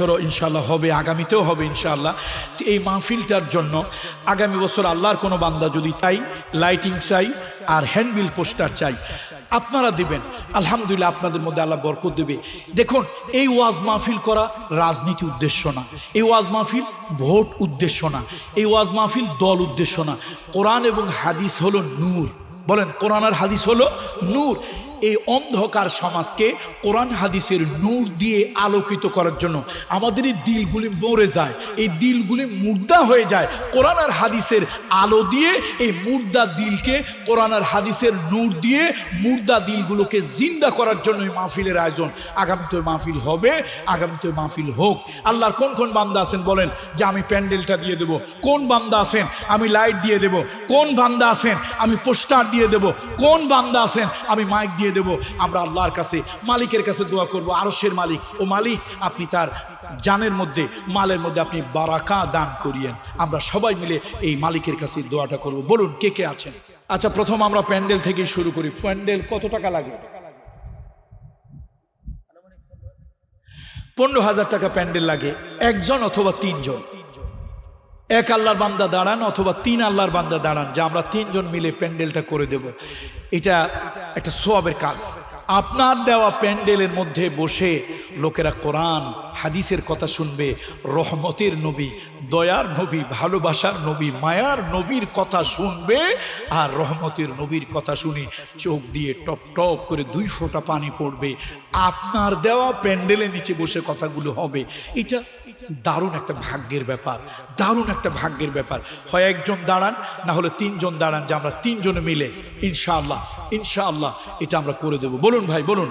বছরও ইনশাল্লাহ হবে, আগামীতেও হবে ইনশাল্লাহ এই মাহফিলটার জন্য আগামী বছর আল্লাহর কোনো বান্দা যদি চাই, লাইটিং চাই আর হ্যান্ডবিল পোস্টার চাই, আপনারা দিবেন। আলহামদুলিল্লাহ আপনাদের মধ্যে আল্লাহ বরকত দেবে। দেখুন, এই ওয়াজ মাহফিল করা রাজনীতি উদ্দেশ্য না। এই ওয়াজ মাহফিল ভোট উদ্দেশ্য না। এই ওয়াজ মাহফিল দল উদ্দেশ্য না। কোরআন এবং হাদিস হলো নূর। বলেন, কোরআন আর হাদিস হলো নূর। এই অন্ধকার সমাজকে কোরআন হাদিসের নূর দিয়ে আলোকিত করার জন্য আমাদের এই দিলগুলি মরে যায়, এই দিলগুলি মুর্দা হয়ে যায়। কোরআন আর হাদিসের আলো দিয়ে এই মুর্দা দিলকে, কোরআন আর হাদিসের নূর দিয়ে মুর্দা দিলগুলোকে জিন্দা করার জন্য এই মাহফিলের আয়োজন। আগামীতে মাহফিল হবে, আগামীতে মাহফিল হোক। আল্লাহর কোন কোন বান্দা আছেন বলেন, যে আমি প্যান্ডেলটা দিয়ে দেব। কোন বান্দা আছেন, আমি লাইট দিয়ে দেব। কোন বান্দা আছেন, আমি পোস্টার দিয়ে দেব। কোন বান্দা আছেন, আমি মাইক দিয়ে দেব, আমরা আল্লাহর কাছে, মালিকের কাছে দোয়া করব, আরশের মালিক। ও মালিক, আপনি তার জানের মধ্যে, মালের মধ্যে আপনি বারাকা দান করিয়েন। আমরা সবাই মিলে এই মালিকের কাছে দোয়াটা করব। বলুন, কে কে আছেন? আচ্ছা প্রথম আমরা প্যান্ডেল থেকে শুরু করি। প্যান্ডেল কত টাকা লাগে পনেরো হাজার টাকা প্যান্ডেল লাগে, একজন অথবা তিনজন। এক আল্লাহর বান্দা দাঁড়ান অথবা তিন আল্লাহর বান্দা দাঁড়ান, যে আমরা তিনজন মিলে প্যান্ডেলটা করে দেব। এটা একটা সোয়াবের কাজ। আপনার দেওয়া প্যান্ডেলের মধ্যে বসে লোকেরা কোরআন, হাদিসের কথা শুনবে, রহমতের নবী, দয়ার নবী, ভালোবাসার নবী, মায়ার নবীর কথা শুনবে, আর রহমতের নবীর কথা শুনে চোখ দিয়ে টপ টপ করে দুই ফোঁটা পানি পড়বে। আপনার দেওয়া প্যান্ডেলের নিচে বসে কথাগুলো হবে। এটা দারুণ একটা ভাগ্যের ব্যাপার, দারুণ একটা ভাগ্যের ব্যাপার। হয় একজন দাঁড়ান, না হলে তিনজন দাঁড়ান যে আমরা তিনজনে মিলে, ইনশাআল্লাহ ইনশাআল্লাহ এটা আমরা করে দেব। বলুন ভাই, বলুন।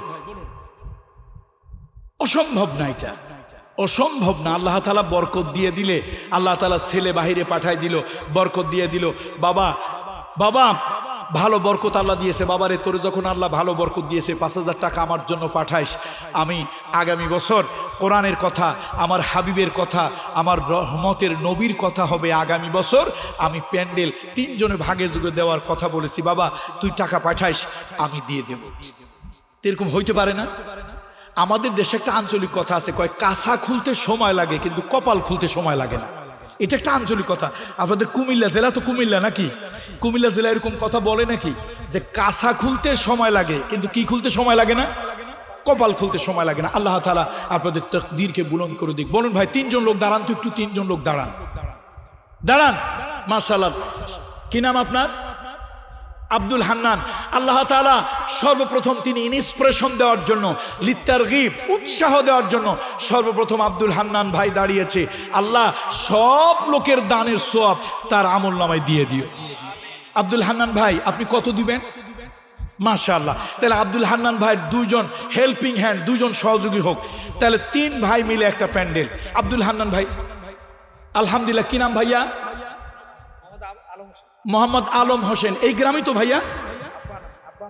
অসম্ভব না এটা। অসম্ভব না। আল্লাহ তালা বরকত দিয়ে দিলে, আল্লাহ তালা ছেলে বাহিরে পাঠায় দিল, বরকত দিয়ে দিল। বাবা বাবা ভালো বরকত আল্লাহ দিয়েছে। বাবারে, তোরে যখন আল্লাহ ভালো বরকত দিয়েছে, পাঁচ হাজার টাকা আমার জন্য পাঠাইস, আমি আগামী বছর কোরআনের কথা, আমার হাবিবের কথা, আমার রহমতের নবীর কথা হবে আগামী বছর, আমি প্যান্ডেল তিনজনে ভাগে যুগে দেওয়ার কথা বলেছি। বাবা, তুই টাকা পাঠাইস, আমি দিয়ে দেব। এরকম হইতে পারে না? আমাদের দেশে একটা আঞ্চলিক কথা আছে, কয়, কাঁসা খুলতে সময় লাগে, কিন্তু কপাল খুলতে সময় লাগে না। এটা একটা আঞ্চলিক কথা আপনাদের কুমিল্লা জেলা তো কুমিল্লা নাকি? কুমিল্লা জেলা এরকম কথা বলে নাকি? যে কাঁসা খুলতে সময় লাগে, কিন্তু কি খুলতে সময় লাগে না? কপাল খুলতে সময় লাগে না। আল্লাহ তালা আপনাদের তকদিরকে বুলন করে দিক। বলুন ভাই, তিনজন লোক দাঁড়ান তো একটু, তিনজন লোক দাঁড়ান। দাঁড়ান। মার্শাল কি নাম আপনার? আব্দুল হান্নান, আল্লাহ তালা সর্বপ্রথম তিনি ইনস্পিরেশন দেওয়ার জন্য লিত্তার গিব উৎসাহ দেওয়ার জন্য সর্বপ্রথম আব্দুল হান্নান ভাই দাঁড়িয়েছে। আল্লাহ সব লোকের দানের সব তার আমল নামায় দিয়ে দিও। আব্দুল হান্নান ভাই, আপনি কত দিবেন? মাশাআল্লাহ। তাহলে আব্দুল হান্নান ভাইয়ের দুইজন হেল্পিং হ্যান্ড দুজন সহযোগী হোক। তাহলে তিন ভাই মিলে একটা প্যান্ডেল। আব্দুল হান্নান ভাই, আলহামদুলিল্লাহ, কি নাম ভাইয়া? মোহাম্মদ আলম হোসেন, এই গ্রামই তো ভাইয়া?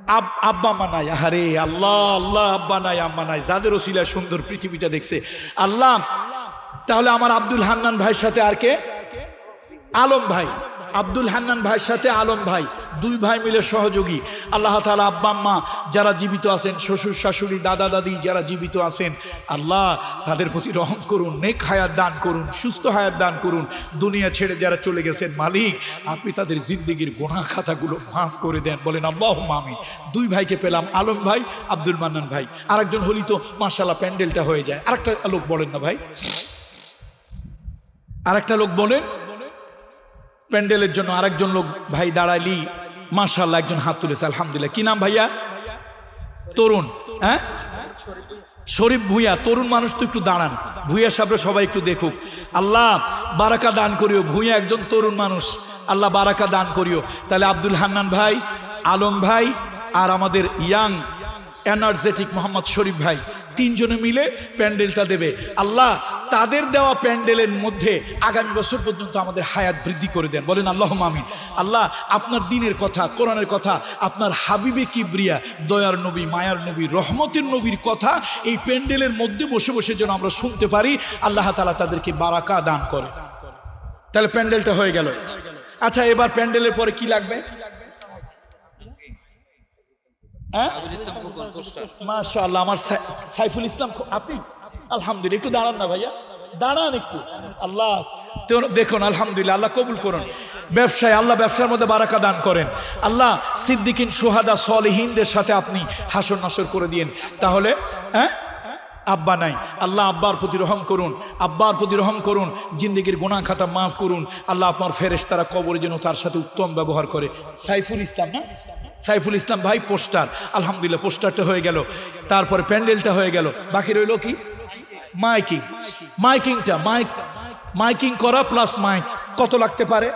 আব- আব্বা মানাই আরে আল্লাহ আল্লাহ, আব্বা নাই, আম্মা নাই, যাদের ওসিলা সুন্দর পৃথিবীটা দেখছে। আল্লাহ, তাহলে আমার আব্দুল হান্নান ভাইয়ের সাথে আর কে? আলম ভাই। আব্দুল হান্নান ভাইয়ের সাথে আলম ভাই, দুই ভাই মিলে সহযোগী। আল্লাহ তালা আব্বা যারা জীবিত আছেন, শ্বশুর, শাশুড়ি, দাদা, দাদি যারা জীবিত আছেন, আল্লাহ তাদের প্রতি রহম করুন, নেক হায়াত দান করুন, সুস্থ হায়াত দান করুন। দুনিয়া ছেড়ে যারা চলে গেছেন মালিক, আপনি তাদের জিন্দগির গোনা খাতাগুলো মাফ করে দেন। বলেন আল্লাহ মামি দুই ভাইকে পেলাম, আলম ভাই, আব্দুল মান্নান ভাই। আরেকজন হলি তো মাসাল্লাহ প্যান্ডেলটা হয়ে যায়। আরেকটা লোক বলেন না ভাই। আরেকটা লোক বলেন প্যান্ডেলের জন্য আরেকজন লোক, ভাই দাঁড়াইলি মাশাল্লাহ একজন হাত তুলেছে, আলহামদুলিল্লাহ। কি নাম ভাইয়া? তরুণ হ্যাঁ? শরীফ ভুইয়া, তরুণ মানুষ তো একটু দাঁড়ান। ভুইয়া সাহেবরা সবাই একটু দেখুক। আল্লাহ, বারাকা দান করিও। ভুইয়া একজন তরুণ মানুষ। আল্লাহ, বারাকা দান করিও। তাহলে আব্দুল হান্নান ভাই, আলম ভাই, আর আমাদের ইয়াং, এনার্জেটিক মোহাম্মদ শরীফ ভাই। তিনজনে মিলে প্যান্ডেলটা দেবে। আল্লাহ তাদের দেওয়া প্যান্ডেলের মধ্যে আগামী বছর পর্যন্ত আমাদের হায়াত বৃদ্ধি করে দেন। বলেন আল্লাহ মামিন আল্লাহ, আপনার দিনের কথা, কোরআনের কথা, আপনার হাবিবে কিবরিয়া, দয়ার নবী, মায়ার নবী, রহমতের নবীর কথা এই প্যান্ডেলের মধ্যে বসে বসে যেন আমরা শুনতে পারি, আল্লাহ তালা তাদেরকে বারাকা দান করে। তাহলে প্যান্ডেলটা হয়ে গেল। আচ্ছা এবার প্যান্ডেলের পরে কি লাগবে? মাশাআল্লাহ আমার সাইফুল ইসলাম আপনি? আলহামদুলিল্লাহ একটু দাঁড়ান না ভাইয়া। দাঁড়ান একটু। আল্লাহ দেখুন আলহামদুলিল্লাহ আল্লাহ কবুল করুন। ব্যবসায় আল্লাহ ব্যবসার মধ্যে বারাকা দান করেন। আল্লাহ সিদ্দিকিন সোহাদা সলিহীনদের সাথে আপনি হাসর নাসর করে দিন তাহলে হ্যাঁ? আব্বা নাই। আল্লাহ আব্বার প্রতি রহম করুন। আব্বার প্রতি রহম করুন। জিন্দিগির গোনা খাতা মাফ করুন। আল্লাহ আপনার ফেরেশ তারা কবরে যেন তার সাথে উত্তম ব্যবহার করে। সাইফুল ইসলাম না? সাইফুল ইসলাম ভাই পোস্টার। আলহামদুলিল্লাহ পোস্টারটা হয়ে গেল। তারপরে প্যান্ডেলটা হয়ে গেল। বাকি রইল কি? মাইকিং। মাইকিংটা মাইক মাইকিং করা প্লাস মাইক কত লাগতে পারে?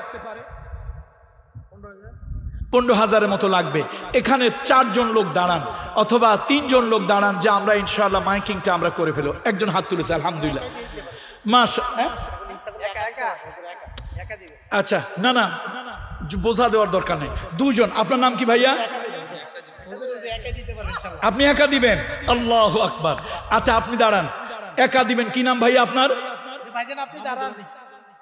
পনেরো হাজারের মতো লাগবে। এখানে চারজন লোক দাঁড়ান অথবা তিনজন লোক দাঁড়ান যে আমরা ইনশাআল্লাহ মাইকিংটা আমরা করে ফেলো একজন হাত তুলেছে আলহামদুলিল্লাহ। মাস হ্যাঁ? আচ্ছা না না। বোঝা দেওয়ার দরকার নেই। দুজন, আপনার নাম কি ভাইয়া? আপনি একা দিবেন? আল্লাহ আকবার। আচ্ছা আপনি দাঁড়ান। একা দিবেন, কি নাম ভাই আপনার?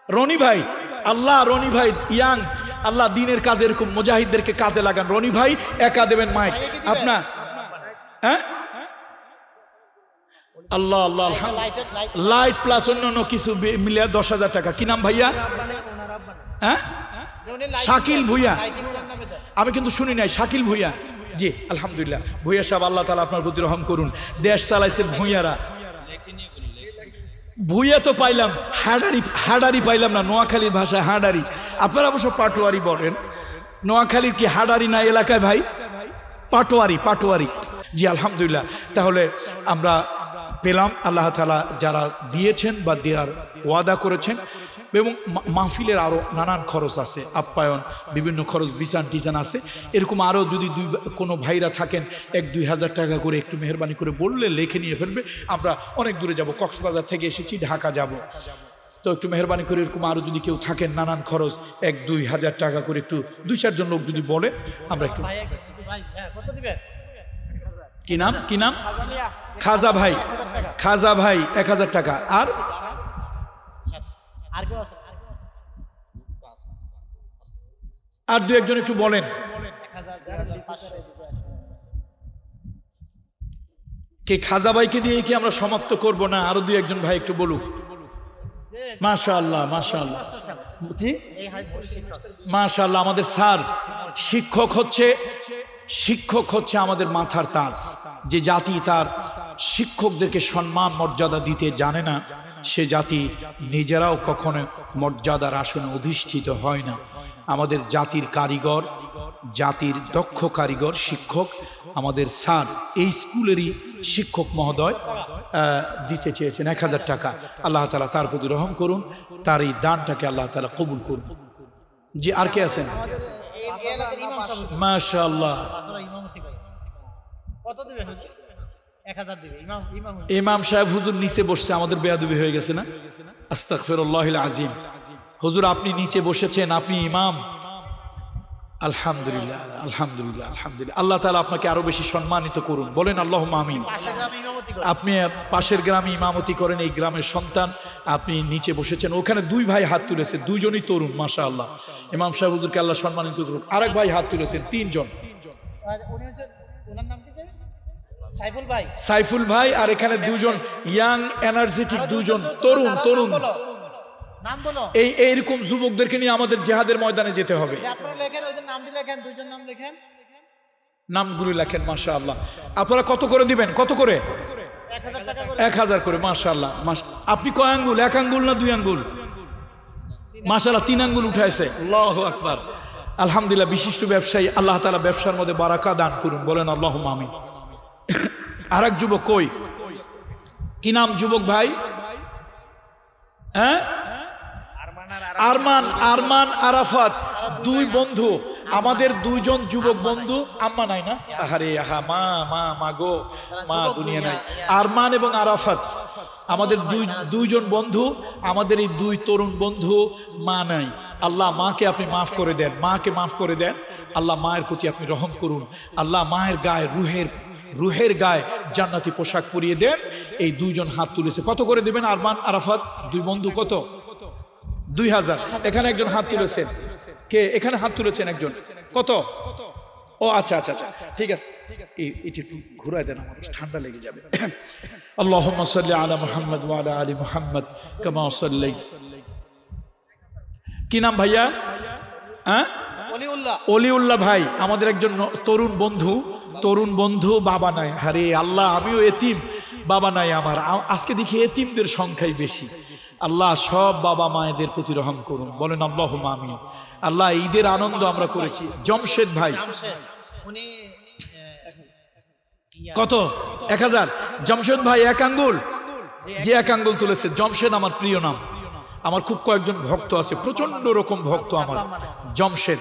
রনি ভাই। আল্লাহ, রনি ভাই, ইয়াং। আল্লাহ, দিনের কাজে এরকম, মুজাহিদদেরকে কাজে লাগান। রনি ভাই, একা দেবেন মাইক। আপনার হ্যাঁ? আল্লাহ আল্লাহ লাইট প্লাস অন্যান্য কিছু মিলিয়ে দশ হাজার টাকা। কি নাম ভাইয়া? হ্যাঁ? শাকিল ভুইয়া। আমি কিন্তু শুনি নাই শাকিল ভুইয়া। জি আলহামদুলিল্লাহ। ভুইয়া সাহেব আল্লাহ তালা আপনার প্রতি রহম করুন। দেশ চালাইছে ভুইয়ারা। ভুইয়া তো পাইলাম হাডারি হাডারি পাইলাম না নোয়াখালীর ভাষায় হাডারি। আপনারা অবশ্য পাটোয়ারি বলেন। নোয়াখালীর কি হাডারি না এলাকায় ভাই? পাটোয়ারি পাটোয়ারি। জি আলহামদুলিল্লাহ। তাহলে আমরা পেলাম আল্লাহ তালা যারা দিয়েছেন বা দেওয়ার ওয়াদা করেছেন। এবং মাহফিলের আরও নানান খরচ আছে আপ্যায়ন বিভিন্ন খরচ বিছান টিচান আছে। এরকম আরও যদি দুই কোনো ভাইরা থাকেন এক দুই হাজার টাকা করে একটু মেহরবানি করে বললে লেখে নিয়ে ফেলবে আমরা অনেক দূরে যাব। কক্সবাজার থেকে এসেছি ঢাকা যাব। তো একটু মেহরবানি করে এরকম আরও যদি কেউ থাকেন নানান খরচ এক দুই হাজার টাকা করে একটু দুই চারজন লোক যদি বলে আমরা একটু কি নাম? কি নাম? খাজা ভাই খাজা ভাই এক হাজার টাকা। আর? আর কেউ আছে আর দু একজন একটু বলেন। কে খাজা ভাইকে দিয়ে কি আমরা সমাপ্ত করব না? আরও দুই একজন ভাই একটু বলুক। মাশাল্লাহ আমাদের স্যার শিক্ষক হচ্ছে শিক্ষক হচ্ছে আমাদের মাথার তাজ। যে জাতি তার শিক্ষকদেরকে সম্মান মর্যাদা দিতে জানে না সে জাতি নিজেরাও কখনো মর্যাদার আসনে অধিষ্ঠিত হয় না আমাদের জাতির কারিগর জাতির দক্ষ কারিগর শিক্ষক আমাদের স্যার এই স্কুলেরই শিক্ষক মহোদয় দিতে চেয়েছেন এক হাজার টাকা আল্লাহ তালা তার প্রতি রহম করুন তার এই দানটাকে আল্লাহ তালা কবুল করুন জি আর কে আছেন ভাই কত ইমাম সাহেব হুজুর নিচে বসছে আমাদের বেয়াদবি হয়ে গেছে না? আস্তাগফিরুল্লাহ আজিম হুজুর আপনি নিচে বসেছেন আপনি ইমাম। আলহামদুলিল্লাহ আলহামদুলিল্লাহ আলহামদুলিল্লাহ। আল্লাহ তাআলা আপনাকে আরও বেশি সম্মানিত করুন। বলেন আল্লাহ আমিন। পাশের গ্রামে ইমামতি আপনি পাশের গ্রামে ইমামতি করেন এই গ্রামের সন্তান আপনি নিচে বসেছেন। ওখানে দুই ভাই হাত তুলেছে দুইজনই তরুণ মাশা আল্লাহ ইমাম সাহেব হুজুরকে আল্লাহ সম্মানিত করুন আরেক ভাই হাত তুলেছেন তিনজন। আর উনি হচ্ছে ওনার নাম কি জানেন সাইফুল ভাই। সাইফুল ভাই আর এখানে দুজন ইয়াং এনার্জেটিক দুজন। তরুণ তরুণ। এই এইরকম যুবকদেরকে নিয়ে আমাদের জেহাদের ময়দানে যেতে হবে। নামগুলি লেখেন মাশা আল্লাহ আপনারা কত করে দিবেন? কত করে? এক হাজার করে। মাশা আল্লাহ আপনি কয় আঙ্গুল? এক আঙ্গুল না দুই আঙ্গুল? মাশাল্লাহ তিন আঙ্গুল উঠাইছে। আল্লাহ আকবার। আলহামদুলিল্লাহ বিশিষ্ট ব্যবসায়ী আল্লাহ তালা ব্যবসার মধ্যে বারাকা দান করুন। বলেন আল্লাহ মামি আর এক যুবক কই? কি নাম যুবক ভাই? হ্যাঁ? আরমান আরমান আরাফাত, দুই বন্ধু। আমাদের দুইজন যুবক বন্ধু, আম্মা নাই না? আহারে, আহা, মা মা মা গো, মা দুনিয়া নাই। আরমান এবং আরাফাত, আমাদের দুই, দুইজন বন্ধু, আমাদের এই দুই তরুণ বন্ধু, মা নাই। আল্লাহ মাকে আপনি মাফ করে দেন, মাকে মাফ করে দেন। আল্লাহ মায়ের প্রতি আপনি রহম করুন। আল্লাহ মায়ের গায়ে, রুহের রুহের গায়ে জান্নাতি পোশাক পরিয়ে দেন। এই দুইজন হাত তুলেছে। কত করে দেবেন আরমান আরাফাত? দুই বন্ধু কত? দুই হাজার। এখানে একজন হাত তুলেছেন। কে? এখানে হাত তুলেছেন একজন। কত? ও আচ্ছা আচ্ছা আচ্ছা ঠিক আছে। এটা একটু ঘুরাই দেন আমার ঠান্ডা লেগে যাবে। আল্লাহুম্মা সাল্লি আলা মুহাম্মদ ওয়া আলা আলি মুহাম্মদ কামা সাল্লাই কি নাম ভাইয়া? হ্যাঁ? অলিউল্লাহ। অলিউল্লাহ ভাই আমাদের একজন তরুণ বন্ধু। তরুণ বন্ধু বাবা নাই। আরে আল্লাহ আমিও এতিম। বাবা নাই আমার। আজকে দেখি এতিমদের সংখ্যাই বেশি। আল্লাহ সব বাবা মায়েদের প্রতি রহম করুন। বলেন আল্লাহ আমি আল্লাহ ঈদের আনন্দ আমরা করেছি। জমশেদ ভাই। কত? এক হাজার। জমশেদ ভাই এক আঙ্গুল। যে এক আঙ্গুল তুলেছে। জমশেদ আমার প্রিয় নাম। আমার খুব কয়েকজন ভক্ত আছে প্রচণ্ড রকম ভক্ত আমার। জমশেদ।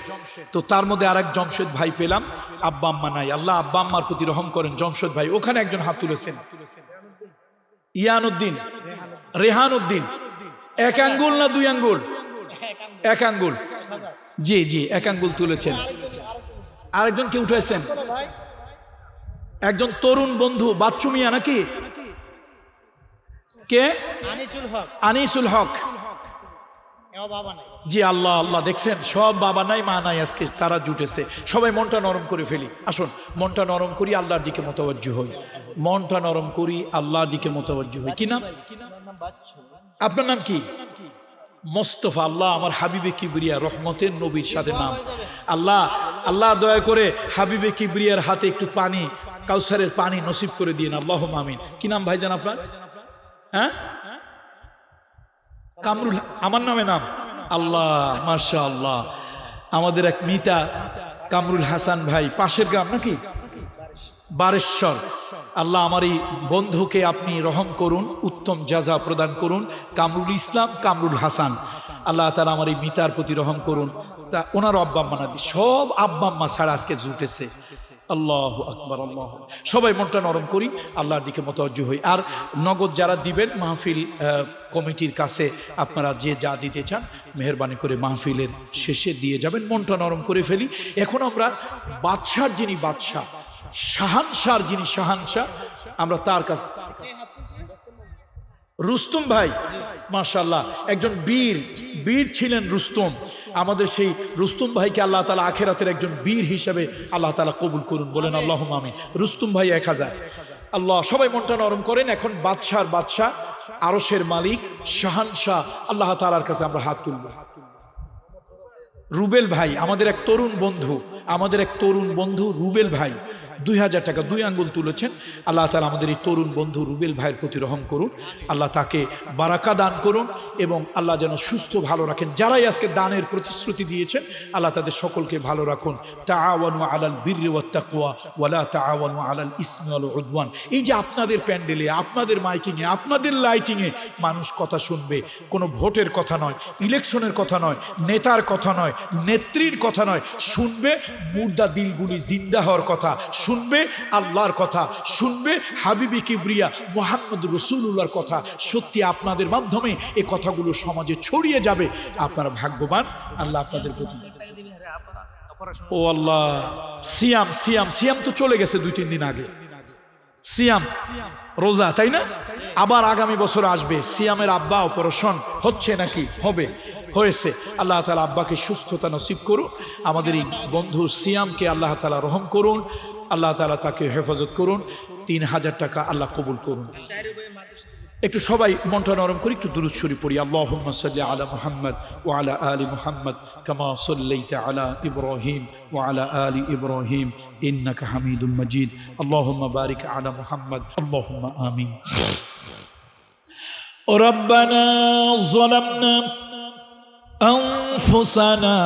তো তার মধ্যে আরেক জমশেদ ভাই পেলাম আব্বা আম্মা নাই। আল্লাহ আব্বা আম্মার প্রতি রহম করেন জমশেদ ভাই। ওখানে একজন হাত তুলেছেন। ইয়ান উদ্দিন রেহান উদ্দিন এক আঙ্গুল না দুই আঙ্গুল? এক আঙ্গুল। জি জি এক আঙ্গুল তুলেছেন। আরেকজন কে উঠেছেন? একজন তরুণ বন্ধু বাচ্চু মিয়া নাকি? কে? আনিচুল হক। আনিসুল হক। জি আল্লাহ আল্লাহ দেখছেন সব বাবা নাই মা নাই আজকে তারা জুটেছে। সবাই মনটা নরম করে ফেলি। আসুন মনটা নরম করি আল্লাহর দিকে মোতাবজ্জ হই। মনটা নরম করি আল্লাহর দিকে মোতাবজ্জ হই। কি নাম? আপনার নাম কি? মোস্তফা আল্লাহ আমার হাবিবে কিবরিয়া রহমতের নবীর সাথে নাম। আল্লাহ আল্লাহ দয়া করে হাবিবে কিবরিয়ার হাতে একটু পানি কাউসারের পানি নসিব করে দিন আল্লাহ মামিন কি নাম ভাইজান আপনার? হ্যাঁ? কামরুল, আমার নামে নাম। আল্লাহ মাশা আল্লাহ আমাদের এক মিতা, কামরুল হাসান ভাই, পাশের গ্রাম নাকি? বারেশ্বর। আল্লাহ আমার এই বন্ধুকে আপনি রহম করুন, উত্তম জাজা প্রদান করুন, কামরুল ইসলাম, কামরুল হাসান। আল্লাহ তারা আমার এই মিতার প্রতি রহম করুন। তা ওনার আব্বা আম্মা নাবি সব আব্বা আম্মা ছাড়া আজকে জুটেছে। আল্লাহ আকবর, আল্লাহ সবাই মনটা নরম করি, আল্লাহর দিকে মতজ্জু হই। আর নগদ যারা দিবেন, মাহফিল কমিটির কাছে আপনারা যে যা দিতে চান, মেহরবানি করে মাহফিলের শেষে দিয়ে যাবেন, মনটা নরম করে ফেলি। এখন আমরা বাদশাহ যিনি বাদশাহ, শাহানশার যিনি শাহানশাহ, আমরা তার কাছে রুস্তম ভাই মাশাল্লাহ একজন বীর বীর ছিলেন রুস্তম। আমাদের সেই রুস্তম ভাইকে আল্লাহ তালা আখেরাতের একজন বীর হিসেবে আল্লাহ তালা কবুল করুন বলেন আল্লাহ আমি রুস্তম ভাই এক হাজার। আল্লাহ সবাই মনটা নরম করেন এখন বাদশার বাদশাহ আরসের মালিক শাহানশাহ আল্লাহ তালার কাছে আমরা হাত তুলব। রুবেল ভাই আমাদের এক তরুণ বন্ধু আমাদের এক তরুণ বন্ধু রুবেল ভাই। দুই হাজার টাকা দুই আঙ্গুল তুলেছেন। আল্লাহ তালা আমাদের এই তরুণ বন্ধু রুবেল ভাইয়ের প্রতি রহম করুন। আল্লাহ তাকে বারাকা দান করুন এবং আল্লাহ যেন সুস্থ ভালো রাখেন। যারাই আজকে দানের প্রতিশ্রুতি দিয়েছেন, আল্লাহ তাদের সকলকে ভালো রাখুন। তা তাআওয়ানু আলাল বিররি ওয়াত তাকওয়া ওয়ালা তাআওয়ানু আলাল ইসমি ওয়াল উদওয়ান। এই যে আপনাদের প্যান্ডেলে, আপনাদের মাইকিংয়ে, আপনাদের লাইটিংয়ে মানুষ কথা শুনবে। কোনো ভোটের কথা নয়, ইলেকশনের কথা নয়, নেতার কথা নয়, নেত্রীর কথা নয়। শুনবে মুর্দা দিলগুলি জিন্দা হওয়ার কথা শুনবে আল্লাহর কথা শুনবে হাবিবি কিবরিয়া মোহাম্মদ রসুল্লাহর কথা। সত্যি আপনাদের মাধ্যমে এ কথাগুলো সমাজে ছড়িয়ে যাবে। আপনারা ভাগ্যবান আল্লাহ আপনাদের প্রতি ও আল্লাহ সিয়াম সিয়াম সিয়াম তো চলে গেছে দুই তিন দিন আগে। সিয়াম, রোজা, তাই না? আবার আগামী বছর আসবে। সিয়ামের আব্বা অপারেশন হচ্ছে নাকি? হবে। হয়েছে। আল্লাহ তালা আব্বাকে সুস্থতা নসিব করুন আমাদের এই বন্ধু সিয়ামকে আল্লাহ তালা রহম করুন। আল্লাহ তালা তাকে হেফাজত করুন। তিন হাজার টাকা আল্লাহ কবুল করুন। একটু সবাই মনটা নরম করি একটু দুরুদ শরীফ পড়ি আল্লাহুম্মা সাল্লি আলা মুহাম্মদ ওয়া আলা আলি মুহাম্মদ কামা সাল্লাইতা আলা ইব্রাহিম ওয়া আলা আলি ইব্রাহিম ইন্নাকা হামিদুম মাজিদ আল্লাহুম্মা বারিক আলা মুহাম্মদ আল্লাহুম্মা আমিন ربنا ظلمنا أنفسنا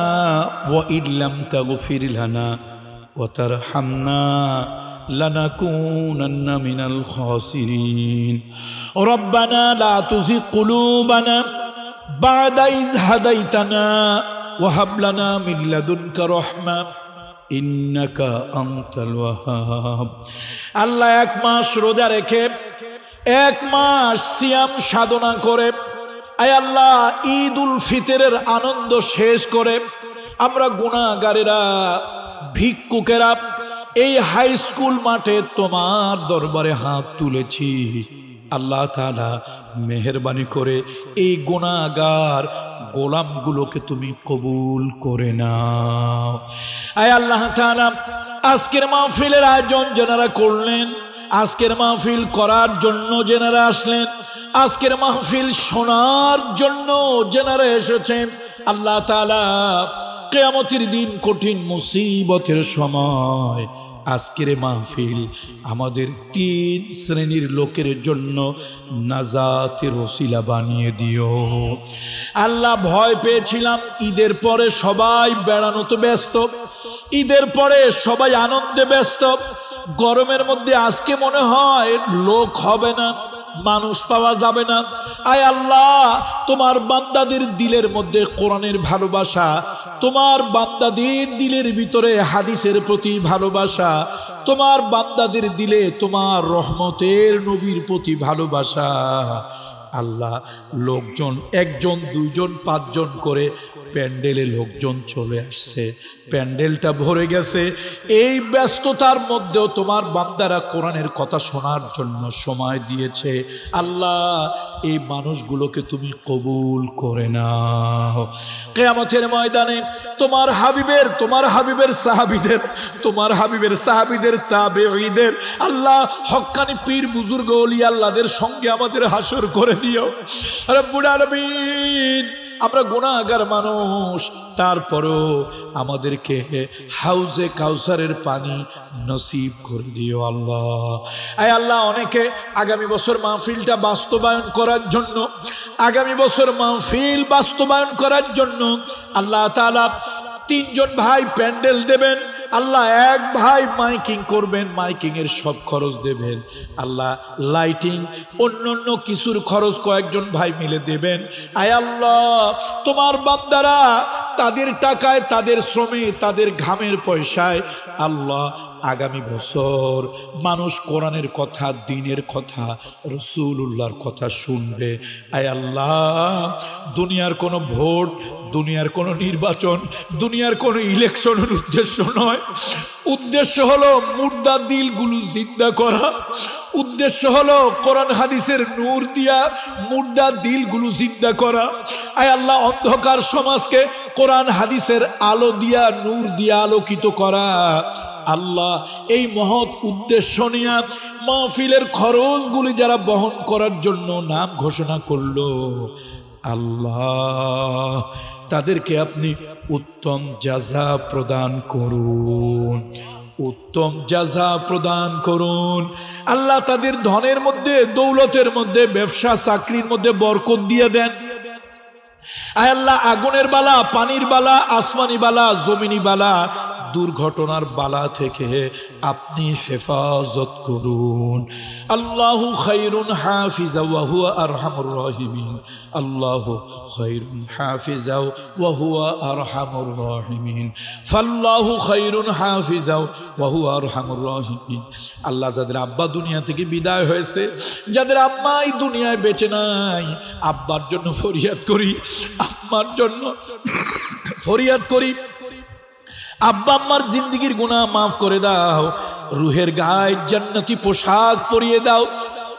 وإن لم تغفر لنا وترحمنا لنكونن من الخاسرين ربنا لا تزغ قلوبنا بعد إذ هديتنا وهب لنا من لدنك رحمة إنك أنت الوهاب আল্লাহ এক মাস রোজা রেখে এক মাস সিয়াম সাধনা করে আয় আল্লাহ ঈদ উল ফিতরের আনন্দ শেষ করে আমরা গুণাগারেরা ভিক্ষুকেরা এই হাই স্কুল মাঠে তোমার দরবারে হাত তুলেছি। আল্লাহ তাআলা মেহরবানি করে এই গুণাগার গোলামগুলোকে তুমি কবুল করে নাও। আয় আল্লাহ তাআলা, আজকের মাহফিলের আয়োজন যেনারা করলেন, আজকের মাহফিল করার জন্য যেনারা আসলেন, আজকের মাহফিল শোনার জন্য যেনারা এসেছেন, আল্লাহ তালা কেয়ামতের দিন কঠিন মুসিবতের সময় আজকের মাহফিল আমাদের তিন শ্রেণির লোকের জন্য নাজাতের ওসিলা বানিয়ে দিও। আল্লাহ ভয় পেয়েছিলাম, ঈদের পরে সবাই বেড়ানো তো ব্যস্ত, ঈদের পরে সবাই আনন্দে ব্যস্ত। গরমের মধ্যে আজকে মনে হয় লোক হবে না। মানুষ পাওয়া যাবে না। আয় আল্লাহ, তোমার বান্দাদের দিলের মধ্যে কোরআনের ভালোবাসা, তোমার বান্দাদের দিলের ভিতরে হাদিসের প্রতি ভালোবাসা, তোমার বান্দাদের দিলে তোমার রহমতের নবীর প্রতি ভালোবাসা। আল্লাহ, লোকজন একজন, দুইজন, পাঁচজন করে প্যান্ডেলে লোকজন চলে আসছে। প্যান্ডেলটা ভরে গেছে। এই ব্যস্ততার মধ্যেও তোমার বান্দারা কোরআনের কথা শোনার জন্য সময় দিয়েছে। আল্লাহ, এই মানুষগুলোকে তুমি কবুল করে নাও। কেয়ামতের ময়দানে তোমার হাবিবের তোমার হাবিবের সাহাবিদের, তোমার হাবিবের সাহাবিদের, তাবেঈদের, আল্লাহ, হক্কানি পীর বুজুর্গ অলি আল্লাহদের সঙ্গে আমাদের হাসর করে আমরা গুণাগার মানুষ। তারপরও আমাদেরকে হাউজে কাউসারের পানি নসিব করে দিও আল্লাহ। আয় আল্লাহ, অনেকে আগামী বছর মাহফিলটা বাস্তবায়ন করার জন্য, আগামী বছর মাহফিল বাস্তবায়ন করার জন্য আল্লাহ তাআলা তিনজন ভাই প্যান্ডেল দেবেন। আল্লাহ এক ভাই মাইকিং করবেন মাইকিং এর সব খরচ দেবেন। আল্লাহ লাইটিং অন্য অন্য কিছুর খরচ কয়েকজন ভাই মিলে দেবেন। আয় আল্লাহ, তোমার বান্দারা তাদের টাকায়, তাদের শ্রমে, তাদের ঘামের পয়সায় আল্লাহ আগামী বছর মানুষ কোরআনের কথা, দিনের কথা রসুল্লাহর কথা শুনবে। আয় আল্লাহ, দুনিয়ার কোনো ভোট, দুনিয়ার কোনো নির্বাচন, দুনিয়ার কোনো ইলেকশনের উদ্দেশ্য নয়। উদ্দেশ্য হলো মুর্দা দিলগুলো জিন্দা করা। উদ্দেশ্য হলো কোরআন হাদিসের নূর দিয়া মুর্দা দিলগুলো জিন্দা করা। আয় আল্লাহ, অন্ধকার সমাজকে কোরআন হাদিসের আলো দিয়া, নূর দিয়া আলোকিত করা। আল্লাহ এই মহৎ উদ্দেশ্য নিয়ে মাহফিলের খরচগুলি যারা বহন করার জন্য নাম ঘোষণা করল, আল্লাহ তাদেরকে আপনি উত্তম যাজা প্রদান করুন, উত্তম যাজা প্রদান করুন। আল্লাহ তাদের ধনের মধ্যে, দৌলতের মধ্যে, ব্যবসা, চাকরির মধ্যে বরকত দিয়ে দেন। আয় আল্লাহ, আগুনের বালা, পানির বালা, আসমানি বালা, জমিনি বালা দুর্ঘটনার বালা থেকে আপনি হেফাজত করুন। আল্লাহ খৈরুন হাফিজা ওয়াহুয়া আরহামুর রহিমিন। আল্লাহ খৈরুন হাফিজা ওয়াহুয়া আরহামুর রহিমিন। ফাল্লাহু খৈরুন হাফিজা ওয়াহুয়া আরহামুর রহিমিন। আল্লাহ যাদের আব্বা দুনিয়া থেকে বিদায় হয়েছে, যাদের আব্বাই দুনিয়ায় বেঁচে নাই, আব্বার জন্য ফরিয়াদ করি, আম্মার জন্য ফরিয়াদ করি আব্বা আম্মার জিন্দিগির গুণা মাফ করে দাও। রুহের গায়ে জান্নাতি পোশাক পরিয়ে দাও।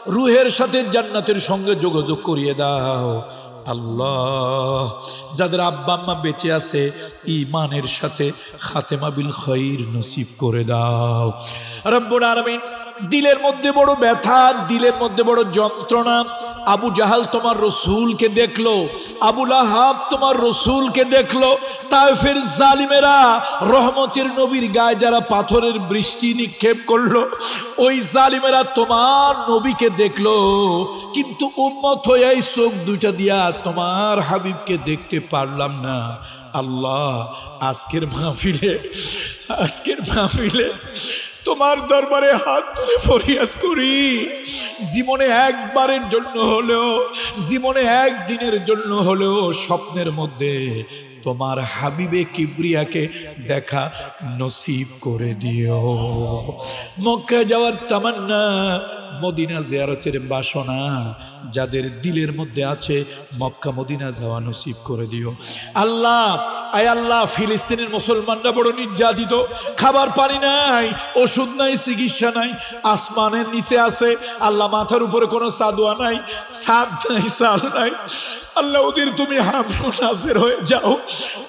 রুহের সাথে জান্নাতের সঙ্গে যোগাযোগ করিয়ে দাও। আল্লাহ, যাদের আব্বা আম্মা বেঁচে আছে ইমানের সাথে খাতেমা বিল খৈর নসিব করে দাও। রব্বুল আলামিন দিলের মধ্যে বড় ব্যথা, দিলের মধ্যে বড় যন্ত্রণা। আবু জাহাল তোমার রসুলকে দেখল আবুল আহাব তোমার রসুলকে দেখল। তাইফের জালিমেরা রহমতের নবীর গায়ে যারা পাথরের বৃষ্টি নিক্ষেপ করল, ওই জালিমেরা তোমার নবীকে দেখল। কিন্তু উম্মত হয়ে এই চোখ দুইটা দিয়া তোমার হাবিবকে দেখতে পারলাম না। আল্লাহ, আজকের মাহফিলে আজকের মাহফিলে তোমার দরবারে হাত তুলে ফরিয়াদ করি। জীবনে একবারের জন্য হলেও, জীবনে একদিনের জন্য হলেও স্বপ্নের মধ্যে তোমার হাবিবে কিবরিয়াকে দেখা নসিব করে দিও। মক্কা যাওয়ার তামান্না, মদিনা জিয়ারতের বাসনা, যাদের দিলের মধ্যে আছে মক্কা মদিনা যাওয়া নসিব করে দিও। আল্লাহ, আয় আল্লাহ, ফিলিস্তিনের মুসলমানরা বড় নির্যাতিত। খাবার পানি নাই, ওষুধ নাই, চিকিৎসা নাই, আসমানের নিচে আছে, আল্লাহ মাথার উপরে কোনো সাদুয়া নাই সাদ নাই সাল নাই। আল্লাহ ওদের তুমি হামিও নাসের হয়ে যাও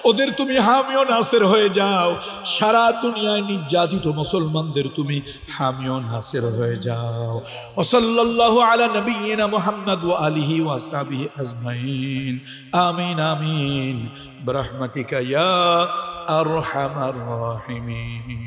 ওদের তুমি হামিও নাসের হয়ে যাও সারা দুনিয়ায় নির্যাতিত মুসলমানদের তুমি হামিও নাসের হয়ে যাও ওসল্লাল্লাহু আলা নবিয়িনা মুহাম্মদ ওয়া আলিহি ওয়া সাহবিহি আজমাইন আমিন আমিন برحمتك يا أرحم الراحمين